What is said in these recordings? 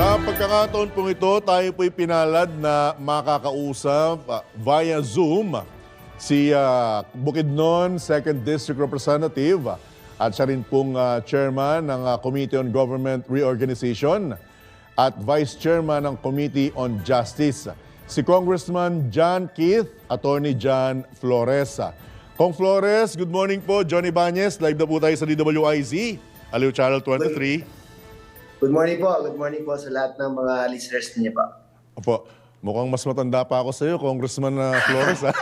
Sa pagkakataon pong ito, tayo po'y pinalad na makakausap ah, via Zoom si ah, Bukidnon 2nd District Representative ah, at siya rin pong ah, chairman ng ah, Committee on Government Reorganization at vice chairman ng Committee on Justice, si Congressman John Keith, Attorney John Flores. Kong Flores, good morning po. Johnny Banyes, live na po tayo sa DWIZ, Aliw Channel 23. Good morning po. Good morning po sa lahat ng mga listeners niyo po. Opo, mukhang mas matanda pa ako sa iyo, Congressman na Flores. ah.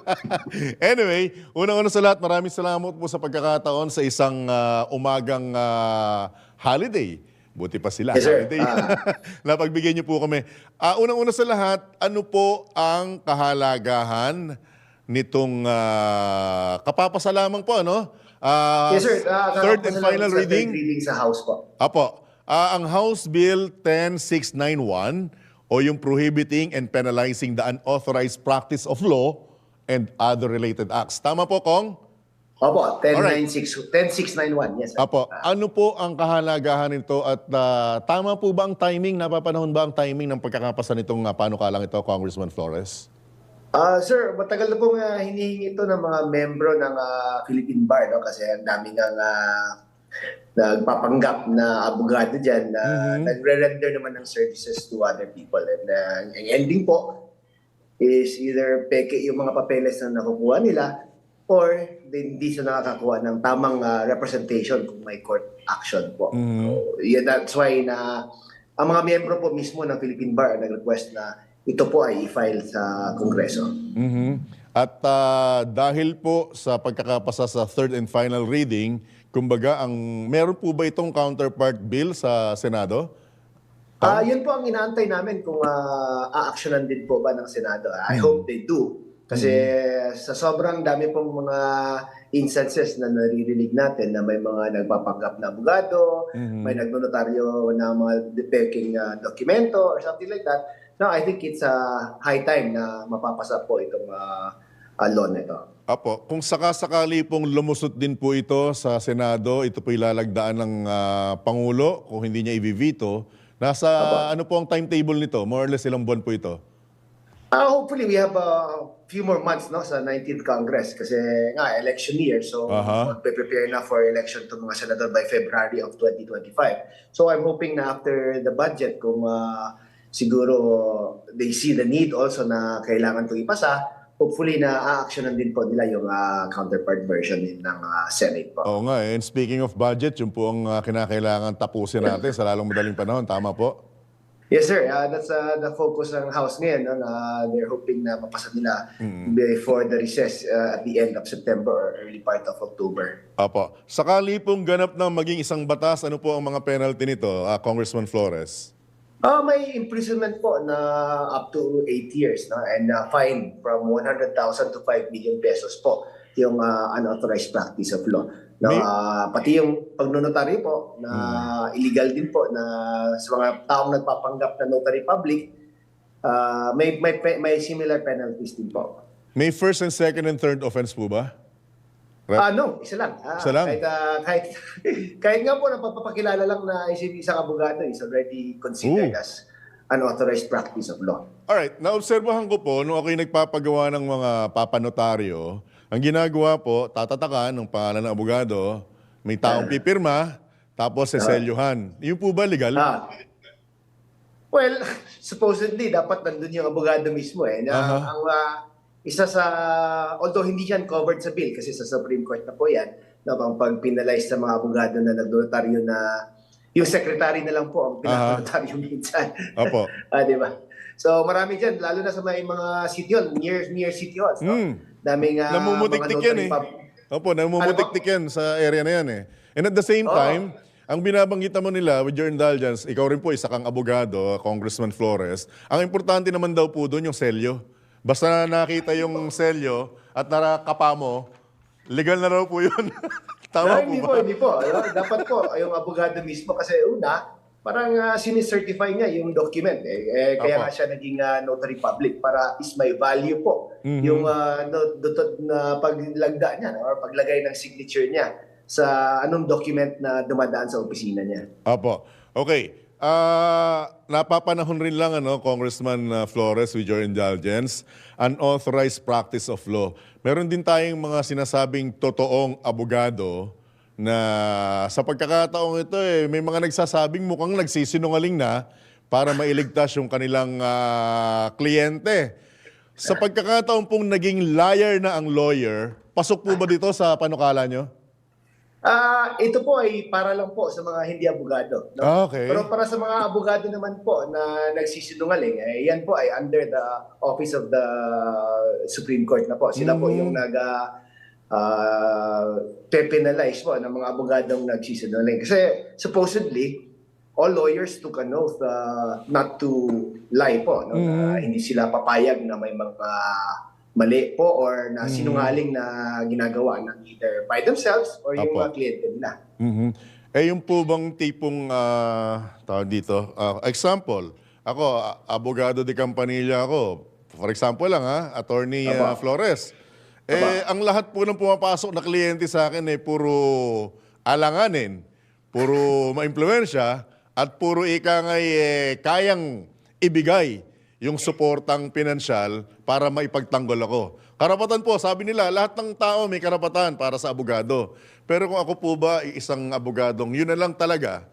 anyway, unang-una sa lahat, maraming salamat po sa pagkakataon sa isang ah, umagang ah, holiday. Buti pa sila, Yes, sir. holiday. Ah. Napagbigyan niyo po kami. Ah, unang-una sa lahat, ano po ang kahalagahan nitong ah, kapapasalamang po, ano? Ah, yes, sir. Ah, third and final reading? Reading sa House po. Apo, ah, ang House Bill 10691 o yung Prohibiting and Penalizing the Unauthorized Practice of Law and Other Related Acts. Tama po, Kong? Opo, Alright. 10691. 10691. Yes, sir. Apo, ano po ang kahalagahan nito at ah, tama po ba ang timing? Napapanahon ba ang timing ng pagkakapasa nitong uh, panukalang ito, Congressman Flores? Ah, sir, matagal na pong uh, hinihingi ito ng mga membro ng ah, Philippine Bar, no? Kasi ang dami nga nagpapanggap na abogado dyan na Mhm. nagre-render naman ng services to other people. And uh, ang ending po is either peke yung mga papeles na nakukuha nila or din hindi sila nakakakuha ng tamang ah, representation kung may court action po. Mhm. So, yeah, that's why na ang mga miyembro po mismo ng Philippine Bar nag-request na ito po ay i-file sa Kongreso. Mhm. At ah, dahil po sa pagkakapasa sa third and final reading, kumbaga, ang meron po ba itong counterpart bill sa Senado? Ah, yun po ang inaantay namin kung uh, aaksyonan din po ba ng Senado. I Hmm. hope they do. Kasi sa sobrang dami pong mga instances na naririnig natin na may mga nagpapanggap na abogado, Mhm. may nagnonotaryo na mga depeking uh, dokumento or something like that. No, I think it's a high time na mapapasa po itong uh, uh, law na ito. Apo, kung sakasakali pong lumusot din po ito sa Senado, ito po ilalagdaan ng ah, Pangulo kung hindi niya i-veto. Nasa ano po ang timetable nito? More or less ilang buwan po ito? Uh, hopefully, we have a few more months no sa 19th Congress kasi nga election year so Aha. magpe-prepare na for election to mga senador by February of 2025. So I'm hoping na after the budget kung uh, siguro they see the need also na kailangan itong ipasa, hopefully na aaksyonan din po nila yung uh, counterpart version din ng uh, Senate po. Oo nga, eh. and speaking of budget, yun po ang ah, kinakailangan tapusin natin sa lalong madaling panahon. Tama po? Yes sir, uh, that's uh, the focus ng House ngayon. No? Na they're hoping na mapasa nila before the recess uh, at the end of September or early part of October. Apo. Sakali pong ganap na maging isang batas, ano po ang mga penalty nito, ah, Congressman Flores? Ah, may imprisonment po na up to 8 years no and uh, fine from 100,000 to 5 million pesos po yung uh, unauthorized practice of law. No, May- ah, pati yung pagnonotaryo po na illegal din po na sa mga taong nagpapanggap na notary public ah, may may may similar penalties din po. May first and second and third offense po ba? Ah, no, isa lang. Ah, Isa lang? Kahit, ah, kahit, kahit nga po napapakilala lang na isang isang abogado is already considered Ooh. as unauthorized practice of law. Alright, naobserbahan ko po, nung ako'y nagpapagawa ng mga papanotaryo, ang ginagawa po, tatatakan ng pangalan ng abogado, may taong pipirma, tapos seselyuhan. Yun po ba legal? Ah. Well, supposedly dapat nandun yung abogado mismo eh. Na Aha. ang ah, isa sa although hindi yan covered sa bill kasi sa Supreme Court na po yan, no, ang pag-penalize sa mga abogado na nagnotaryo na yung secretary na lang po ang pinanotaryo minsan. Opo. ah, di ba? So marami dyan, lalo na sa may mga city hall, near, near city halls. No? Hmm. Daming ah, Namumutiktik yan eh. pub- Opo, namumutiktik yan sa area na yan eh. And at the same Oo. time, ang binabanggita mo nila, with your indulgence, ikaw rin po isa kang abogado, Congressman Flores, ang importante naman daw po doon yung selyo. Basta nakita yung selyo at nakakapa mo, legal na raw po yun. Tama No, po hindi ba? po, hindi po. Ano, Dapat po, yung abogado mismo kasi una, parang uh, sinicertify niya yung document. Eh. Eh, kaya nga siya naging ah, notary public para is may value po Mhm. yung uh, no, na paglagda niya no, or paglagay ng signature niya sa anong document na dumadaan sa opisina niya. Apo. Okay. Ah, napapanahon rin lang, ano, Congressman ah, Flores, with your indulgence, unauthorized practice of law. Meron din tayong mga sinasabing totoong abogado na sa pagkakataong ito, eh, may mga nagsasabing mukhang nagsisinungaling na para mailigtas yung kanilang ah, kliyente. Sa pagkakataon pong naging liar na ang lawyer, pasok po ba dito sa panukala nyo? Ah, ito po ay para lang po sa mga hindi abogado. No? Ah, okay. Pero para sa mga abogado naman po na nagsisinungaling, eh, yan po ay under the office of the Supreme Court na po. Sila po Mhm. yung nag ah, ah, pe-penalize po ng mga abogadong nagsisinungaling. Kasi supposedly, all lawyers took an oath ah, not to lie po. No? Na Mhm. hindi sila papayag na may mga mali po or na Mhm. sinungaling na ginagawa ng either by themselves or yung Apo. mga kliyente nila. Mhm. Eh yung po bang tipong ah, tawag dito, ah, example, ako, a- abogado de Campanilla ako. For example lang ha, attorney ah. Flores. Eh, ang lahat po ng pumapasok na kliyente sa akin ay puro alanganin, puro maimpluwensya, at puro ika ngay eh, kayang ibigay yung suportang pinansyal para maipagtanggol ako. Karapatan po, sabi nila, lahat ng tao may karapatan para sa abogado. Pero kung ako po ba isang abogadong, yun na lang talaga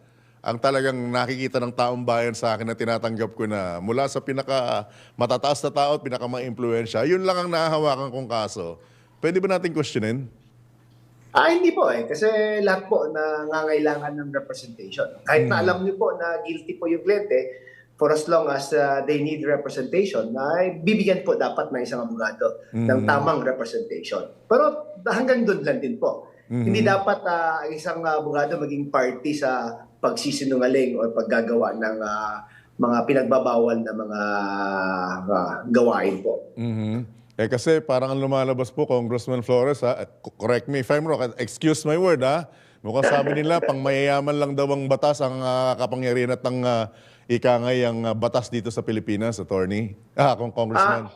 ang talagang nakikita ng taong bayan sa akin na tinatanggap ko na mula sa pinaka matataas na tao at pinaka impluensya, yun lang ang nahahawakan kong kaso. Pwede ba natin questionin? Ah, hindi po eh. Kasi lahat po na nangangailangan ng representation. Kahit na Mm. alam niyo po na guilty po yung kliyente, for as long as uh, they need representation, ay bibigyan po dapat ng isang abogado ng Mm. tamang representation. Pero hanggang doon lang din po. Mhm. Hindi dapat ang isang abogado maging party sa pagsisinungaling o paggagawa ng ah, mga pinagbabawal na mga ah, gawain po. Mhm. Eh kasi parang ang lumalabas po, Congressman Flores, ha? correct me if I'm wrong, excuse my word, ha? Mukhang sabi nila, pang mayayaman lang daw ang batas, ang ah, kapangyarihan at ang uh, ikangay ang ah, batas dito sa Pilipinas, attorney. Ah, kung congressman.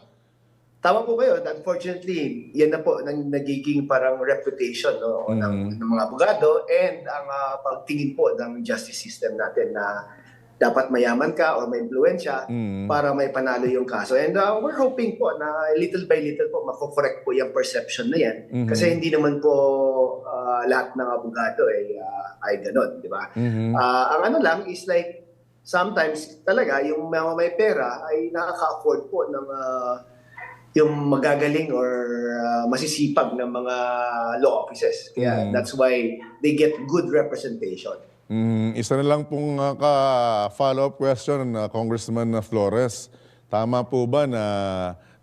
Tama po kayo. Unfortunately, yan na po nang nagiging parang reputation no, Mhm. ng, ng mga abogado and ang ah, pagtingin po ng justice system natin na dapat mayaman ka o may impluensya Mhm. para may panalo yung kaso. And uh, we're hoping po na little by little po mako-correct po yung perception na yan. Mhm. Kasi hindi naman po ah, lahat ng abogado ay, ah, ay ganon, di ba? Mhm. Ah, ang ano lang is like sometimes talaga yung mga may pera ay nakaka-afford po ng ah, yung magagaling or ah, masisipag ng mga law offices. Kaya Mm. that's why they get good representation. Mm, isa na lang pong uh, ka follow-up question uh, Congressman uh, Flores. Tama po ba na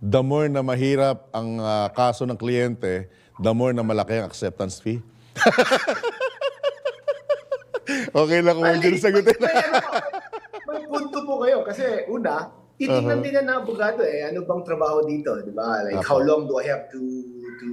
the more na mahirap ang uh, kaso ng kliyente, the more na malaki ang acceptance fee? okay lang kung hindi sagutin. May, ano po, may punto po kayo kasi una, titingnan Uh-huh. din na ng abogado eh, ano bang trabaho dito, di ba? Like Apo. how long do I have to to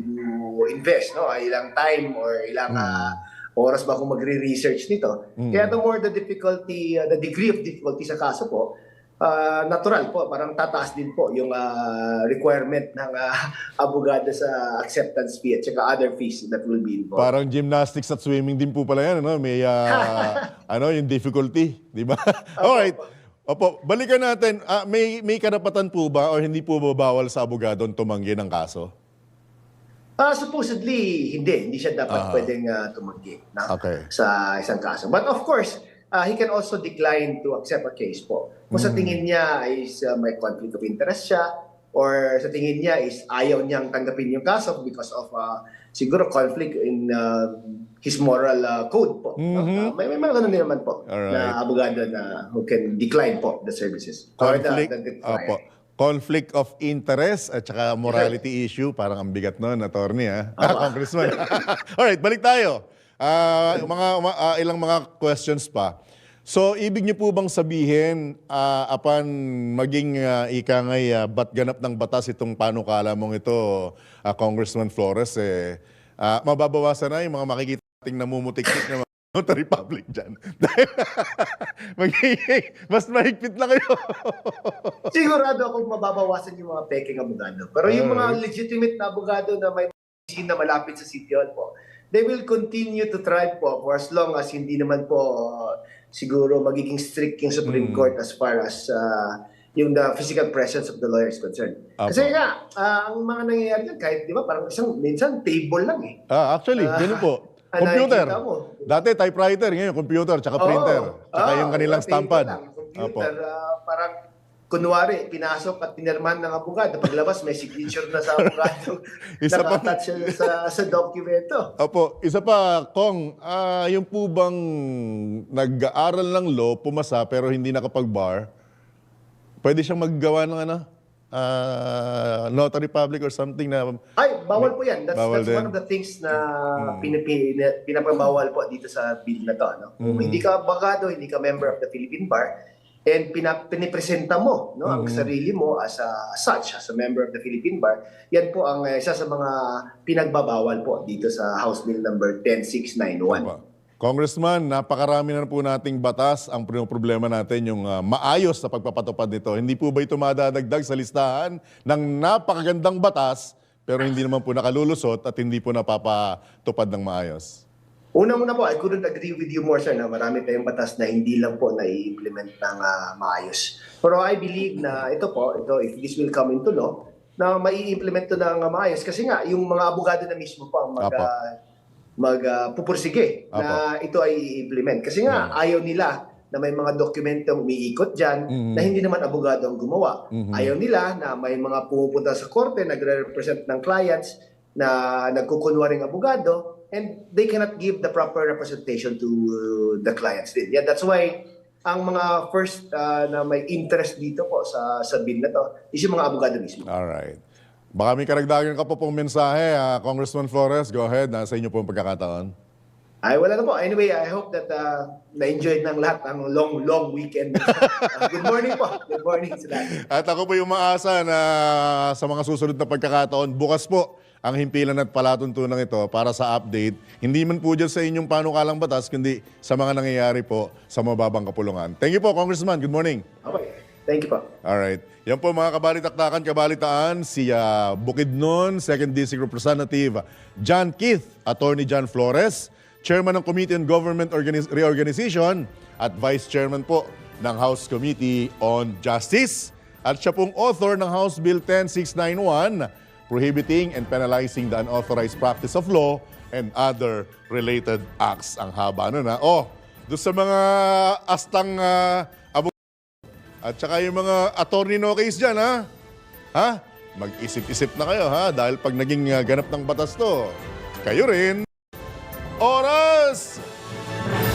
invest, no? Ilang time or ilang Hmm. ah, oras ba ako magre-research nito? Mm. Kaya the more the difficulty, uh, the degree of difficulty sa kaso po, ah, natural po, parang tataas din po yung ah, requirement ng ah, abogado sa acceptance fee at saka other fees that will be involved. Parang gymnastics at swimming din po pala yan, ano? May uh, ano, yung difficulty, di ba? Alright. Opo, balikan natin. Ah, may may karapatan po ba o hindi po ba bawal sa abogado tumanggi ng kaso? Ah, supposedly, hindi. Hindi siya dapat Ah. pwedeng ah, tumanggi na, Okay. sa isang kaso. But of course, ah, he can also decline to accept a case po. Kung sa Mm. tingin niya is ah, may conflict of interest siya or sa tingin niya is ayaw niyang tanggapin yung kaso because of ah, siguro conflict in ah, his moral ah, code po. Mhm. Ah, may, may mga ganun din naman po Alright. na abogado na who can decline po the services. Or the- Conflict, the- opo. conflict of interest at saka morality issue. Parang ang bigat nun, attorney, ha? Ah, Congressman. Alright, balik tayo. Ah, mga, ah, ilang mga questions pa. So, ibig niyo po bang sabihin, ah, upon maging uh, ikangay uh, bat ganap ng batas itong panukala mong ito, ah, Congressman Flores, eh, ah, mababawasan na yung mga makikita nating namumutik-tik na mga Notary Public dyan. Magiging, mas mahigpit na kayo. Sigurado akong mababawasan yung mga peking abogado. Pero yung mga legitimate na abogado na may na malapit sa City Hall po, they will continue to thrive po for as long as hindi naman po uh, siguro magiging strict yung Supreme Mm. Court as far as uh, yung the physical presence of the lawyer is concerned. Apo. Kasi nga, ah, ang mga nangyayari dyan, kahit di ba, parang isang, minsan table lang eh. Ah, actually, Ah, ganun po. ang Computer. Dati typewriter, ngayon computer, tsaka Oo. printer. Tsaka Oo, yung kanilang Apo. Computer, ah, parang kunwari, pinasok at pinirmahan ng abogado. Paglabas, may signature na sa abogado. Isa pa- Nakatouch siya sa, sa dokumento. Opo, isa pa, Kong, ah, yung po bang nag-aaral ng law, pumasa pero hindi nakapag-bar, pwede siyang maggawa ng ano, ah, notary public or something na Ay, bawal po yan. That's, Bawal that's din. Hmm. one of the things na na- pinapabawal po dito sa bill na to. No? Kung Hmm. hindi ka abogado, hindi ka member of the Philippine Bar, and pinap, pinipresenta mo no, ang Hmm. sarili mo as a as such, as a member of the Philippine Bar, yan po ang eh, isa sa mga pinagbabawal po dito sa House Bill number 10691. Opo. Congressman, napakarami na po nating batas. Ang pro- problema natin yung ah, maayos sa pagpapatupad nito. Hindi po ba ito madadagdag sa listahan ng napakagandang batas pero hindi naman po nakalulusot at hindi po napapatupad ng maayos? Unang-una po, I couldn't agree with you more, sir, na marami tayong batas na hindi lang po na-implement ng ah, maayos. Pero I believe na ito po, ito, if this will come into law, na mai-implement to ng ah, maayos. Kasi nga, yung mga abogado na mismo po ang mag, Apo. ah, mag pupursige na ito ay i-implement. Kasi nga, ayaw nila na may mga dokumentong umiikot dyan Mhm. na hindi naman abogado ang gumawa. Mhm. Ayaw nila na may mga pumupunta sa korte, nagre-represent ng clients na nagkukunwaring abogado and they cannot give the proper representation to uh, the clients din. Yeah, that's why ang mga first uh, na may interest dito po sa sa bill na to is yung mga abogado mismo. Alright. Baka may karagdagan ka po pong mensahe, ah, Congressman Flores. Go ahead, nasa inyo po ang pagkakataon. Ay, wala na po. Anyway, I hope that uh, na-enjoy ng lahat ang long, long weekend. Uh, good morning po. Good morning sa lahat. At ako po yung maasa na sa mga susunod na pagkakataon, bukas po ang himpilan at palatuntunan ito para sa update. Hindi man po dyan sa inyong panukalang batas, kundi sa mga nangyayari po sa mababang kapulungan. Thank you po, Congressman. Good morning. Okay. Thank you po. Alright. Yan po mga kabalitaktakan, kabalitaan, si uh, Bukidnon, 2nd District Representative John Keith, Attorney John Flores, Chairman ng Committee on Government Organiz- Reorganization at Vice Chairman po ng House Committee on Justice. At siya pong author ng House Bill 10691 prohibiting and penalizing the unauthorized practice of law and other related acts. Ang haba nun ha. Oh, doon sa mga astang uh, at saka yung mga attorney no case dyan, ha? Ha? Mag-isip-isip na kayo, ha? Dahil pag naging uh, ganap ng batas to, kayo rin. Oras!